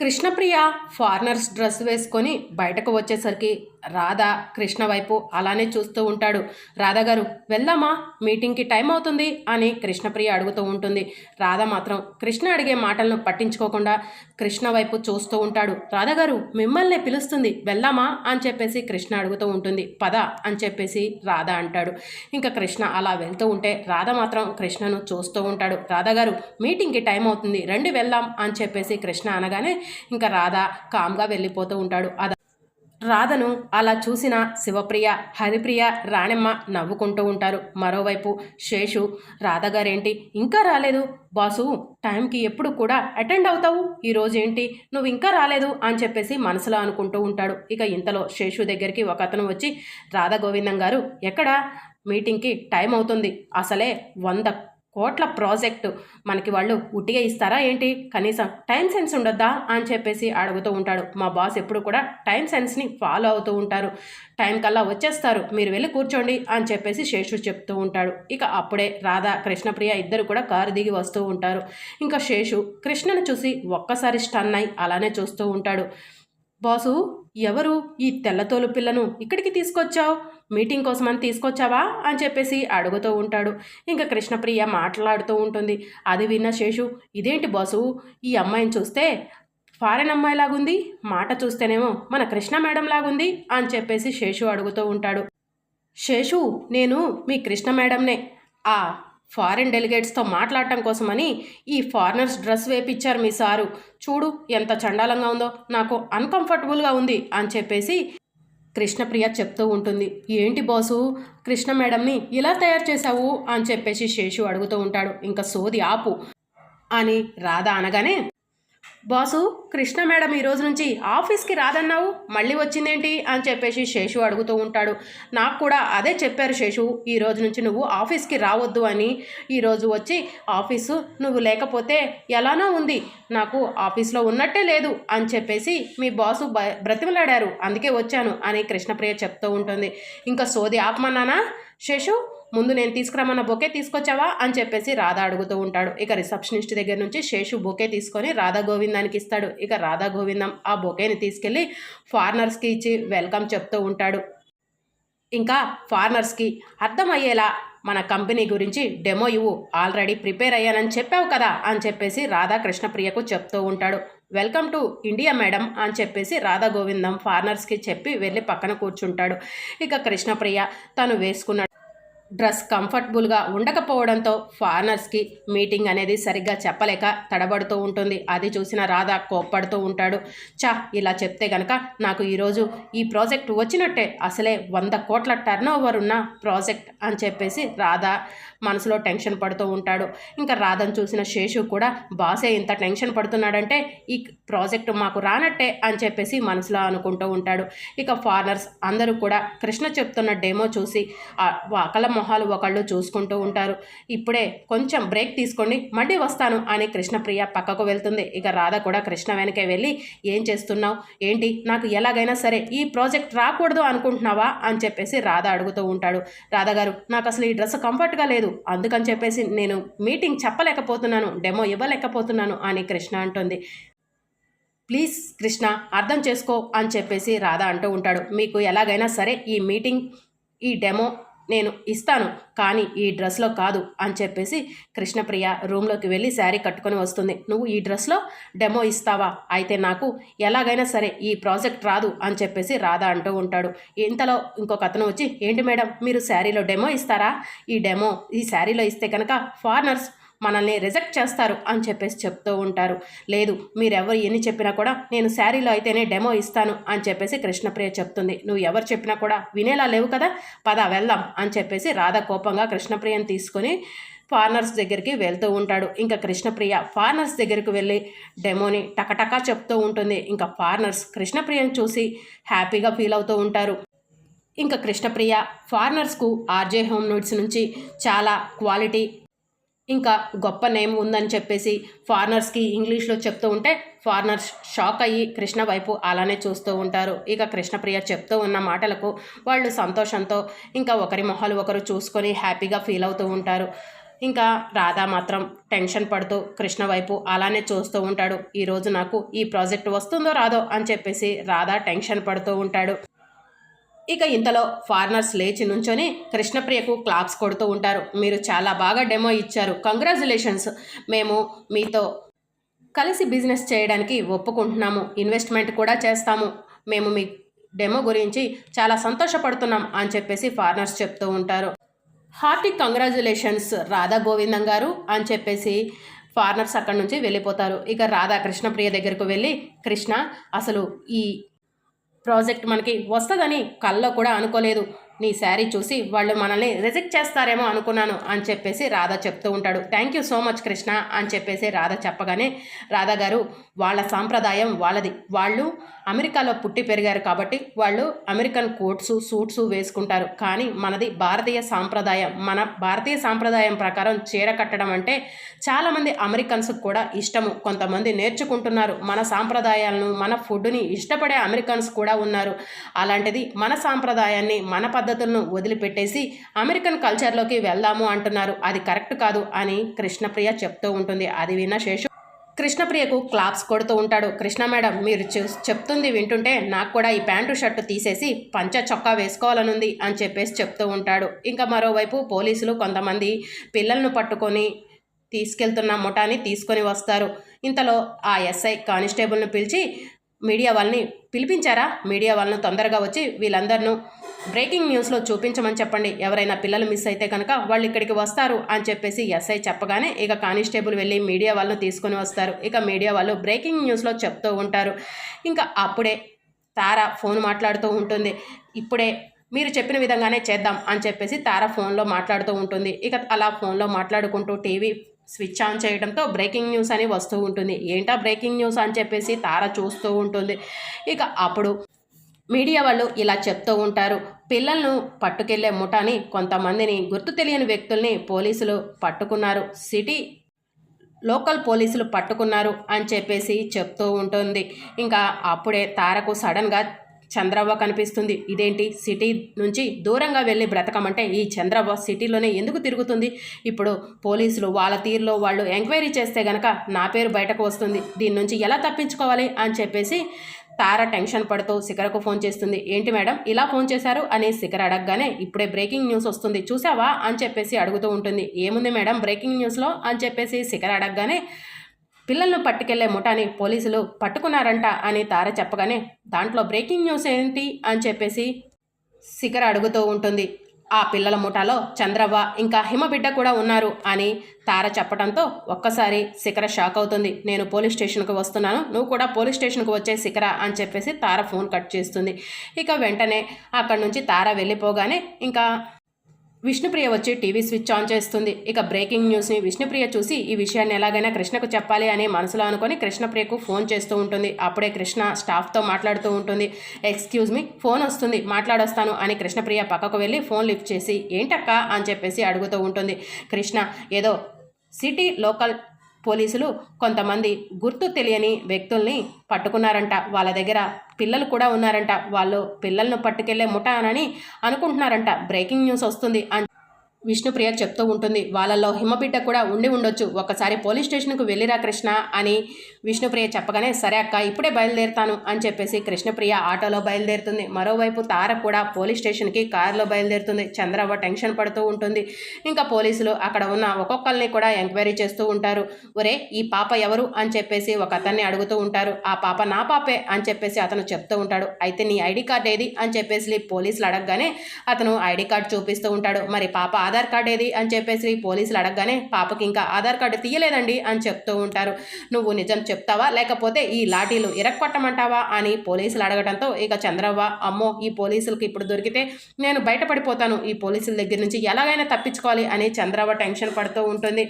Krishnapriya foreigners dress వేసుకొని బయటకు వచ్చేసరికి రాధ కృష్ణ వైపు అలానే చూస్తూ ఉంటాడు. రాధాగారు వెళ్దామా? మీటింగ్కి టైం అవుతుంది అని కృష్ణప్రియ అడుగుతూ ఉంటుంది. రాధ మాత్రం కృష్ణ అడిగే మాటలను పట్టించుకోకుండా కృష్ణ వైపు చూస్తూ ఉంటాడు. రాధాగారు మిమ్మల్ని పిలుస్తుంది. వెళ్దామా? అని చెప్పేసి కృష్ణ అడుగుతూ ఉంటుంది. పద అని చెప్పేసి రాధ అంటాడు. ఇంకా కృష్ణ అలా వెళ్తూ ఉంటే రాధ మాత్రం కృష్ణను చూస్తూ ఉంటాడు. రాధాగారు మీటింగ్కి టైం అవుతుంది. రండి వెళ్దాం అని చెప్పేసి కృష్ణ అనగానే ఇంకా రాధ కామ్గా వెళ్ళిపోతూ ఉంటాడు. అద రాధను అలా చూసిన శివప్రియ హరిప్రియ రాణెమ్మ నవ్వుకుంటూ ఉంటారు. మరోవైపు శేషు రాధగారేంటి ఇంకా రాలేదు. బాసు టైంకి ఎప్పుడు కూడా అటెండ్ అవుతావు? ఈరోజు ఏంటి నువ్వు ఇంకా రాలేదు అని చెప్పేసి మనసులో అనుకుంటూ ఉంటాడు. ఇక ఇంతలో శేషు దగ్గరికి ఒక అతను వచ్చి రాధా గోవిందం గారు ఎక్కడ? మీటింగ్కి టైం అవుతుంది. అసలే వంద కోట్ల ప్రాజెక్టు మనకి వాళ్ళు ఉట్టిగా ఇస్తారా ఏంటి? కనీసం టైం సెన్స్ ఉండొద్దా? అని చెప్పేసి అడుగుతూ ఉంటాడు. మా బాస్ ఎప్పుడు కూడా టైం సెన్స్ని ఫాలో అవుతూ ఉంటారు. టైం కల్లా వచ్చేస్తారు. మీరు వెళ్ళి కూర్చోండి అని చెప్పేసి శేషు చెప్తూ ఉంటాడు. ఇక అప్పుడే రాధా కృష్ణప్రియ ఇద్దరు కూడా కారు దిగి వస్తూ ఉంటారు. ఇంకా శేషు కృష్ణను చూసి ఒక్కసారి స్టన్ అయి అలానే చూస్తూ ఉంటాడు. బాసు ఎవరు ఈ తెల్లతోలు పిల్లను ఇక్కడికి తీసుకొచ్చావు? మీటింగ్ కోసం అని తీసుకొచ్చావా? అని చెప్పేసి అడుగుతూ ఉంటాడు. ఇంకా కృష్ణప్రియ మాట్లాడుతూ ఉంటుంది. అది విన్న శేషు ఇదేంటి బాసు? ఈ అమ్మాయిని చూస్తే ఫారెన్ అమ్మాయి లాగుంది మాట చూస్తేనేమో మన కృష్ణ మేడం లాగుంది అని చెప్పేసి శేషు అడుగుతూ ఉంటాడు. శేషు నేను మీ కృష్ణ మేడంనే. ఆ ఫారిన్ డెలిగేట్స్తో మాట్లాడటం కోసమని ఈ ఫారినర్స్ డ్రెస్ వేపిచ్చారు మీ సారు. చూడు ఎంత చండాలంగా ఉందో. నాకు అన్కంఫర్టబుల్గా ఉంది అని చెప్పేసి కృష్ణప్రియ చెప్తూ ఉంటుంది. ఏంటి బాసు కృష్ణ మేడంని ఇలా తయారు చేశావు? అని చెప్పేసి శేషు అడుగుతూ ఉంటాడు. ఇంకా సోది ఆపు అని రాధ అనగానే బాసు కృష్ణ మేడం ఈ రోజు నుంచి ఆఫీస్కి రాదన్నావు? మళ్ళీ వచ్చిందేంటి? అని చెప్పేసి శేషు అడుగుతూ ఉంటాడు. నాకు కూడా అదే చెప్పారు శేషు. ఈ రోజు నుంచి నువ్వు ఆఫీస్కి రావద్దు అని. ఈరోజు వచ్చి ఆఫీసు నువ్వు లేకపోతే ఎలానో ఉంది. నాకు ఆఫీస్లో ఉన్నట్టే లేదు అని చెప్పేసి మీ బాసు బ బ్రతిమలాడారు. అందుకే వచ్చాను అని కృష్ణప్రియ చెప్తూ ఉంటుంది. ఇంకా సోది ఆపమన్నానా? శేషు ముందు నేను తీసుకురామన్న బొకే తీసుకొచ్చావా అని చెప్పేసి రాధా అడుగుతూ ఉంటాడు. ఇక రిసెప్షనిస్ట్ దగ్గర నుంచి శేషు బొకే తీసుకొని రాధా గోవిందానికి ఇస్తాడు. ఇక రాధా గోవిందం ఆ బొకేని తీసుకెళ్ళి ఫారినర్స్కి ఇచ్చి వెల్కమ్ చెప్తూ ఉంటాడు. ఇంకా ఫారినర్స్కి అర్థమయ్యేలా మన కంపెనీ గురించి డెమో ఇవ్వు. ఆల్రెడీ ప్రిపేర్ అయ్యానని చెప్పావు కదా అని చెప్పేసి రాధా కృష్ణప్రియకు చెప్తూ ఉంటాడు. వెల్కమ్ టు ఇండియా మేడం అని చెప్పేసి రాధా గోవిందం ఫారినర్స్కి చెప్పి వెళ్ళి పక్కన కూర్చుంటాడు. ఇక కృష్ణప్రియ తను వేసుకున్నాడు డ్రెస్ కంఫర్టబుల్గా ఉండకపోవడంతో ఫారినర్స్కి మీటింగ్ అనేది సరిగ్గా చెప్పలేక తడబడుతూ ఉంటుంది. అది చూసిన రాధా కోప్పడుతూ ఉంటాడు. చా ఇలా చెప్తే గనక నాకు ఈరోజు ఈ ప్రాజెక్ట్ వచ్చినట్టే. అసలే వంద కోట్ల టర్న్ ఓవర్ ఉన్న ప్రాజెక్ట్ అని చెప్పేసి రాధా మనసులో టెన్షన్ పడుతూ ఉంటాడు. ఇంకా రాధను చూసిన శేషు కూడా బాసే ఇంత టెన్షన్ పడుతున్నాడంటే ఈ ప్రాజెక్ట్ మాకు రానట్టే అని చెప్పేసి మనసులో అనుకుంటూ ఉంటాడు. ఇక ఫారినర్స్ అందరూ కూడా కృష్ణ చెప్తున్న డెమో చూసి ఆ మొహాలు ఒకళ్ళు చూసుకుంటూ ఉంటారు. ఇప్పుడే కొంచెం బ్రేక్ తీసుకోండి మళ్ళీ వస్తాను అని కృష్ణప్రియ పక్కకు వెళ్తుంది. ఇక రాధ కూడా కృష్ణ వెనకే వెళ్ళి ఏం చేస్తున్నావు? ఏంటి? నాకు ఎలాగైనా సరే ఈ ప్రాజెక్ట్ రాకూడదు అనుకుంటున్నావా? అని చెప్పేసి రాధ అడుగుతూ ఉంటాడు. రాధగారు నాకు అసలు ఈ డ్రెస్ కంఫర్ట్గా లేదు. అందుకని చెప్పేసి నేను మీటింగ్ చెప్పలేకపోతున్నాను డెమో ఇవ్వలేకపోతున్నాను అని కృష్ణ అంటుంది. ప్లీజ్ కృష్ణ అర్థం చేసుకో అని చెప్పేసి రాధ అంటూ ఉంటాడు. మీకు ఎలాగైనా సరే ఈ మీటింగ్ ఈ డెమో నేను ఇస్తాను కానీ ఈ డ్రెస్లో కాదు అని చెప్పేసి కృష్ణప్రియ రూమ్లోకి వెళ్ళి శారీ కట్టుకొని వస్తుంది. నువ్వు ఈ డ్రెస్లో డెమో ఇస్తావా? అయితే నాకు ఎలాగైనా సరే ఈ ప్రాజెక్ట్ రాదు అని చెప్పేసి రాధా అంటూ ఉంటాడు. ఇంతలో ఇంకొక అతను వచ్చి ఏంటి మేడం మీరు శారీలో డెమో ఇస్తారా? ఈ డెమో ఈ శారీలో ఇస్తే కనుక ఫారినర్స్ మనల్ని రిజెక్ట్ చేస్తారు అని చెప్పేసి చెప్తూ ఉంటారు. లేదు మీరెవరు ఎన్ని చెప్పినా కూడా నేను శారీలో అయితేనే డెమో ఇస్తాను అని చెప్పేసి కృష్ణప్రియ చెప్తుంది. నువ్వు ఎవరు చెప్పినా కూడా వినేలా లేవు కదా? పద వెళ్దాం అని చెప్పేసి రాధ కోపంగా కృష్ణప్రియని తీసుకొని ఫారినర్స్ దగ్గరికి వెళ్తూ ఉంటాడు. ఇంకా కృష్ణప్రియ ఫారినర్స్ దగ్గరికి వెళ్ళి డెమోని టకటకా చెప్తూ ఉంటుంది. ఇంకా ఫారినర్స్ కృష్ణప్రియని చూసి హ్యాపీగా ఫీల్ అవుతూ ఉంటారు. ఇంకా కృష్ణప్రియ ఫారినర్స్కు ఆర్జే హోమ్ నోట్స్ నుంచి చాలా క్వాలిటీ ఇంకా గొప్ప నేమ్ ఉందని చెప్పేసి ఫారినర్స్కి ఇంగ్లీష్లో చెప్తూ ఉంటే ఫారినర్స్ షాక్ అయ్యి కృష్ణ వైపు అలానే చూస్తూ ఉంటారు. ఇక కృష్ణప్రియ చెప్తూ ఉన్న మాటలకు వాళ్ళు సంతోషంతో ఇంకా ఒకరి మొహాలు ఒకరు చూసుకొని హ్యాపీగా ఫీల్ అవుతూ ఉంటారు. ఇంకా రాధా మాత్రం టెన్షన్ పడుతూ కృష్ణ వైపు అలానే చూస్తూ ఉంటాడు. ఈరోజు నాకు ఈ ప్రాజెక్ట్ వస్తుందో రాదో? అని చెప్పేసి రాధా టెన్షన్ పడుతూ ఉంటాడు. ఇక ఇంతలో ఫారినర్స్ లేచి నుంచొని కృష్ణప్రియకు క్లాప్స్ కొడుతూ ఉంటారు. మీరు చాలా బాగా డెమో ఇచ్చారు. కంగ్రాచులేషన్స్. మేము మీతో కలిసి బిజినెస్ చేయడానికి ఒప్పుకుంటున్నాము. ఇన్వెస్ట్మెంట్ కూడా చేస్తాము. మేము మీ డెమో గురించి చాలా సంతోషపడుతున్నాం అని చెప్పేసి ఫారినర్స్ చెప్తూ ఉంటారు. హార్టీ కంగ్రాచులేషన్స్ రాధా గోవిందం గారు అని చెప్పేసి ఫారినర్స్ అక్కడి నుంచి వెళ్ళిపోతారు. ఇక రాధా కృష్ణప్రియ దగ్గరకు వెళ్ళి కృష్ణ అసలు ఈ ప్రాజెక్ట్ మనకి వస్తుందని కల్లో కూడా అనుకోలేదు. నీ శారీ చూసి వాళ్ళు మనల్ని రిజెక్ట్ చేస్తారేమో అనుకున్నాను అని చెప్పేసి రాధ చెప్తూ ఉంటాడు. Thank you so much Krishna అని చెప్పేసి రాధ చెప్పగానే రాధ గారు వాళ్ళ సాంప్రదాయం వాళ్ళది. వాళ్ళు అమెరికాలో పుట్టి పెరిగారు కాబట్టి వాళ్ళు అమెరికన్ కోట్స్ సూట్స్ వేసుకుంటారు. కానీ మనది భారతీయ సాంప్రదాయం. మన భారతీయ సాంప్రదాయం ప్రకారం చీర కట్టడం అంటే చాలామంది అమెరికన్స్ కూడా ఇష్టము. కొంతమంది నేర్చుకుంటున్నారు. మన సాంప్రదాయాలను మన ఫుడ్ని ఇష్టపడే అమెరికన్స్ కూడా ఉన్నారు. అలాంటిది మన సాంప్రదాయాన్ని మన పద్ధతులను వదిలిపెట్టేసి అమెరికన్ కల్చర్లోకి వెళ్దాము అంటున్నారు. అది కరెక్ట్ కాదు అని కృష్ణప్రియ చెప్తూ ఉంటుంది. అది విన్న శేషు కృష్ణప్రియకు క్లాప్స్ కొడుతూ ఉంటాడు. కృష్ణ మేడం మీరు చెప్తుంది వింటుంటే నాకు కూడా ఈ ప్యాంటు షర్టు తీసేసి పంచ చొక్కా వేసుకోవాలనుంది అని చెప్పేసి చెప్తూ ఉంటాడు. ఇంకా మరోవైపు పోలీసులు కొంతమంది పిల్లలను పట్టుకొని తీసుకెళ్తున్న ముఠాని తీసుకొని వస్తారు. ఇంతలో ఆ ఎస్ఐ కానిస్టేబుల్ను పిలిచి మీడియా వాళ్ళని పిలిపించారా? మీడియా వాళ్ళను తొందరగా వచ్చి వీళ్ళందరినూ బ్రేకింగ్ న్యూస్లో చూపించమని చెప్పండి. ఎవరైనా పిల్లలు మిస్ అయితే కనుక వాళ్ళు ఇక్కడికి వస్తారు అని చెప్పేసి ఎస్ఐ చెప్పగానే ఇక కానిస్టేబుల్ వెళ్ళి మీడియా వాళ్ళను తీసుకొని వస్తారు. ఇక మీడియా వాళ్ళు బ్రేకింగ్ న్యూస్లో చెప్తూ ఉంటారు. ఇంకా అప్పుడే తార ఫోన్ మాట్లాడుతూ ఉంటుంది. ఇప్పుడే మీరు చెప్పిన విధంగానే చేద్దాం అని చెప్పేసి తార ఫోన్లో మాట్లాడుతూ ఉంటుంది. ఇక అలా ఫోన్లో మాట్లాడుకుంటూ టీవీ స్విచ్ ఆన్ చేయడంతో బ్రేకింగ్ న్యూస్ అని వస్తూ ఉంటుంది. ఏంటా బ్రేకింగ్ న్యూస్ అని చెప్పేసి తార చూస్తూ ఉంటుంది. ఇక అప్పుడు మీడియా వాళ్ళు ఇలా చెప్తూ ఉంటారు. పిల్లలను పట్టుకెళ్ళే ముఠాని కొంతమందిని గుర్తు తెలియని వ్యక్తుల్ని పోలీసులు పట్టుకున్నారు. సిటీ లోకల్ పోలీసులు పట్టుకున్నారు అని చెప్పేసి చెప్తూ ఉంటుంది. ఇంకా అప్పుడే తారకు సడన్గా చంద్రవ్వ కనిపిస్తుంది. ఇదేంటి? సిటీ నుంచి దూరంగా వెళ్ళి బ్రతకమంటే ఈ చంద్రవ్వ సిటీలోనే ఎందుకు తిరుగుతుంది? ఇప్పుడు పోలీసులు వాళ్ళ తీరులో వాళ్ళు ఎంక్వైరీ చేస్తే గనక నా పేరు బయటకు వస్తుంది. దీని నుంచి ఎలా తప్పించుకోవాలి? అని చెప్పేసి తార టెన్షన్ పడుతూ శిఖరకు ఫోన్ చేస్తుంది. ఏంటి మేడం? ఇలా ఫోన్ చేశారు అని శిఖర్ అడగగానే ఇప్పుడే బ్రేకింగ్ న్యూస్ వస్తుంది. చూసావా అని చెప్పేసి అడుగుతూ ఉంటుంది. ఏముంది మేడం బ్రేకింగ్ న్యూస్లో అని చెప్పేసి శిఖర్ అడగగానే పిల్లలను పట్టుకెళ్ళే ముఠాని పోలీసులు పట్టుకున్నారంట అని తార చెప్పగానే దాంట్లో బ్రేకింగ్ న్యూస్ ఏంటి? అని చెప్పేసి శిఖర్ అడుగుతూ ఉంటుంది. ఆ పిల్లల ముఠాలో చంద్రవ్వ ఇంకా హిమబిడ్డ కూడా ఉన్నారు అని తార చెప్పడంతో ఒక్కసారి శిఖర షాక్ అవుతుంది. నేను పోలీస్ స్టేషన్కి వస్తున్నాను. నువ్వు కూడా పోలీస్ స్టేషన్కి వచ్చే శిఖర అని చెప్పేసి తార ఫోన్ కట్ చేస్తుంది. ఇక వెంటనే అక్కడి నుంచి తార వెళ్ళిపోగానే ఇంకా విష్ణుప్రియ వచ్చి టీవీ స్విచ్ ఆన్ చేస్తుంది. ఇక బ్రేకింగ్ న్యూస్ని విష్ణుప్రియ చూసి ఈ విషయాన్ని ఎలాగైనా కృష్ణకు చెప్పాలి అని మనసులో అనుకొని కృష్ణప్రియకు ఫోన్ చేస్తూ ఉంటుంది. అప్పుడే కృష్ణ స్టాఫ్తో మాట్లాడుతూ ఉంటుంది. ఎక్స్క్యూజ్ మీ ఫోన్ వస్తుంది మాట్లాడొస్తాను అని కృష్ణప్రియ పక్కకు వెళ్ళి ఫోన్ లిఫ్ట్ చేసి ఏంటక్క? అని చెప్పేసి అడుగుతూ ఉంటుంది. కృష్ణ ఏదో సిటీ లోకల్ పోలీసులు కొంతమంది గుర్తు తెలియని వ్యక్తుల్ని పట్టుకున్నారంట. వాళ్ళ దగ్గర పిల్లలు కూడా ఉన్నారంట. వాళ్ళు పిల్లలను పట్టుకెళ్ళే ముఠానని అనుకుంటున్నారంట. బ్రేకింగ్ న్యూస్ వస్తుంది అని విష్ణుప్రియ చెప్తూ ఉంటుంది. వాళ్ళల్లో హిమబిడ్డ కూడా ఉండి ఉండొచ్చు. ఒకసారి పోలీస్ స్టేషన్కు వెళ్ళిరా కృష్ణ అని విష్ణుప్రియ చెప్పగానే సరే అక్క ఇప్పుడే బయలుదేరుతాను అని చెప్పేసి కృష్ణప్రియ ఆటోలో బయలుదేరుతుంది. మరోవైపు తార కూడా పోలీస్ స్టేషన్కి కారులో బయలుదేరుతుంది. చంద్రవ్వ టెన్షన్ పడుతూ ఉంటుంది. ఇంకా పోలీసులు అక్కడ ఉన్న ఒక్కొక్కరిని కూడా ఎంక్వైరీ చేస్తూ ఉంటారు. ఒరే ఈ పాప ఎవరు? అని చెప్పేసి ఒక అతన్ని అడుగుతూ ఉంటారు. ఆ పాప నా పాపే అని చెప్పేసి అతను చెప్తూ ఉంటాడు. అయితే నీ ఐడి కార్డ్ ఏది? అని చెప్పేసి పోలీసులు అడగగానే అతను ఐడి కార్డ్ చూపిస్తూ ఉంటాడు. మరి పాప ఆధార్ కార్డ్ ఏది అని చెప్పేసి పోలీసులు అడగగానే పాపకి ఇంకా ఆధార్ కార్డు తీయలేదండి అని చెప్తూ ఉంటారు. నువ్వు నిజం చెప్తావా? లేకపోతే ఈ లాఠీలు ఇరక్కొట్టమంటావా? అని పోలీసులు అడగడంతో ఇక చంద్రవ్వ అమ్మో ఈ పోలీసులకి ఇప్పుడు దొరికితే నేను బయటపడిపోతాను. ఈ పోలీసుల దగ్గర నుంచి ఎలాగైనా తప్పించుకోవాలి అని చంద్రవ్వ టెన్షన్ పడుతూ ఉంటుంది.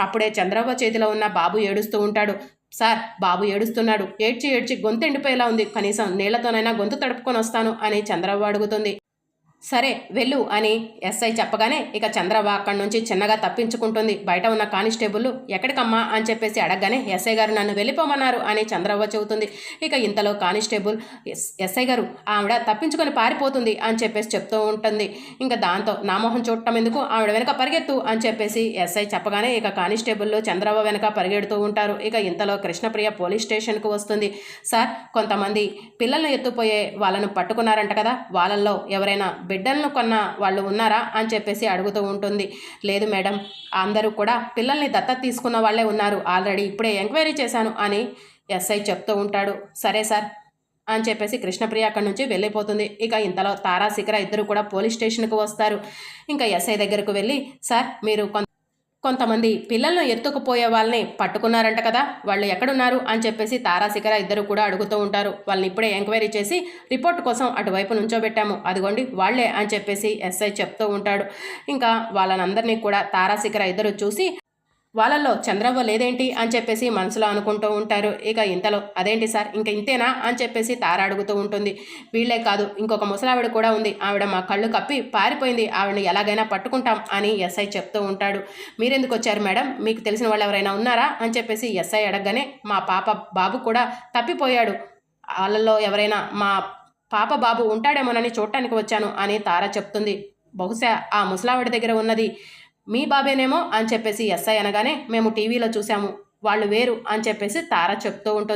అప్పుడే చంద్రవ్వ చేతిలో ఉన్న బాబు ఏడుస్తూ ఉంటాడు. సార్ బాబు ఏడుస్తున్నాడు. ఏడ్చి ఏడ్చి గొంతు ఎండిపోయేలా ఉంది. కనీసం నీళ్ళతోనైనా గొంతు తడుపుకొని వస్తాను అని చంద్రవ్వ అడుగుతుంది. సరే వెళ్ళు అని ఎస్ఐ చెప్పగానే ఇక చంద్రవ అక్కడి నుంచి చిన్నగా తప్పించుకుంటుంది. బయట ఉన్న కానిస్టేబుల్ ఎక్కడికమ్మా? అని చెప్పేసి అడగగానే ఎస్ఐ గారు నన్ను వెళ్ళిపోమన్నారు అని చంద్రవ్వ చెబుతుంది. ఇక ఇంతలో కానిస్టేబుల్ "ఎస్- ఎస్ఐ గారు ఆవిడ తప్పించుకొని పారిపోతుంది అని చెప్పేసి చెప్తూ ఉంటుంది. ఇంకా దాంతో నామోహం చూడటం ఎందుకు? ఆవిడ వెనక పరిగెత్తు అని చెప్పేసి ఎస్ఐ చెప్పగానే ఇక కానిస్టేబుల్ చంద్రవ్వ వెనక పరిగెడుతూ ఉంటారు. ఇక ఇంతలో కృష్ణప్రియ పోలీస్ స్టేషన్కు వస్తుంది. సార్ కొంతమంది పిల్లల్ని ఎత్తుపోయే వాళ్ళను పట్టుకున్నారంట కదా! వాళ్ళల్లో ఎవరైనా బిడ్డలను కొన్న వాళ్ళు ఉన్నారా అని చెప్పేసి అడుగుతూ ఉంటుంది. లేదు మేడం అందరూ కూడా పిల్లల్ని దత్తత తీసుకున్న వాళ్ళే ఉన్నారు. ఆల్రెడీ ఇప్పుడే ఎంక్వైరీ చేశాను అని ఎస్ఐ చెప్తూ ఉంటాడు. సరే సార్ అని చెప్పేసి కృష్ణప్రియ అక్కడి నుంచి వెళ్ళిపోతుంది. ఇక ఇంతలో తారా శిఖర ఇద్దరు కూడా పోలీస్ స్టేషన్కు వస్తారు. ఇంకా ఎస్ఐ దగ్గరకు వెళ్ళి సార్ మీరు కొంత కొంతమంది పిల్లలను ఎత్తుకుపోయే వాళ్ళని పట్టుకున్నారంట కదా వాళ్ళు ఎక్కడున్నారు అని చెప్పేసి తారా శిఖర ఇద్దరు కూడా అడుగుతూ ఉంటారు. వాళ్ళని ఇప్పుడే ఎంక్వైరీ చేసి రిపోర్ట్ కోసం అటువైపు నుంచోబెట్టాము. అదిగోండి వాళ్ళే అని చెప్పేసి ఎస్ఐ చెప్తూ ఉంటాడు. ఇంకా వాళ్ళనందరినీ కూడా తారా శిఖర ఇద్దరు చూసి వాళ్ళల్లో చంద్రవ్వ లేదేంటి అని చెప్పేసి మనసులో అనుకుంటూ ఉంటారు. ఇక ఇంతలో అదేంటి సార్? ఇంక ఇంతేనా అని చెప్పేసి తార అడుగుతూ ఉంటుంది. వీళ్ళే కాదు ఇంకొక ముసలావిడ కూడా ఉంది. ఆవిడ మా కళ్ళు కప్పి పారిపోయింది. ఆవిడని ఎలాగైనా పట్టుకుంటాం అని ఎస్ఐ చెప్తూ ఉంటాడు. మీరెందుకు వచ్చారు మేడం? మీకు తెలిసిన వాళ్ళు ఎవరైనా ఉన్నారా? అని చెప్పేసి ఎస్ఐ అడగగానే మా పాప బాబు కూడా తప్పిపోయాడు. వాళ్ళల్లో ఎవరైనా మా పాప బాబు ఉంటాడేమోనని చూడటానికి వచ్చాను అని తార చెప్తుంది. బహుశా ఆ ముసలావిడ దగ్గర ఉన్నది మీ బాబేనేమో అని చెప్పేసి ఎస్ఐ అనగానే మేము టీవీలో చూసాము వాళ్ళు వేరు అని చెప్పేసి తార చెప్తూ ఉంటుంది.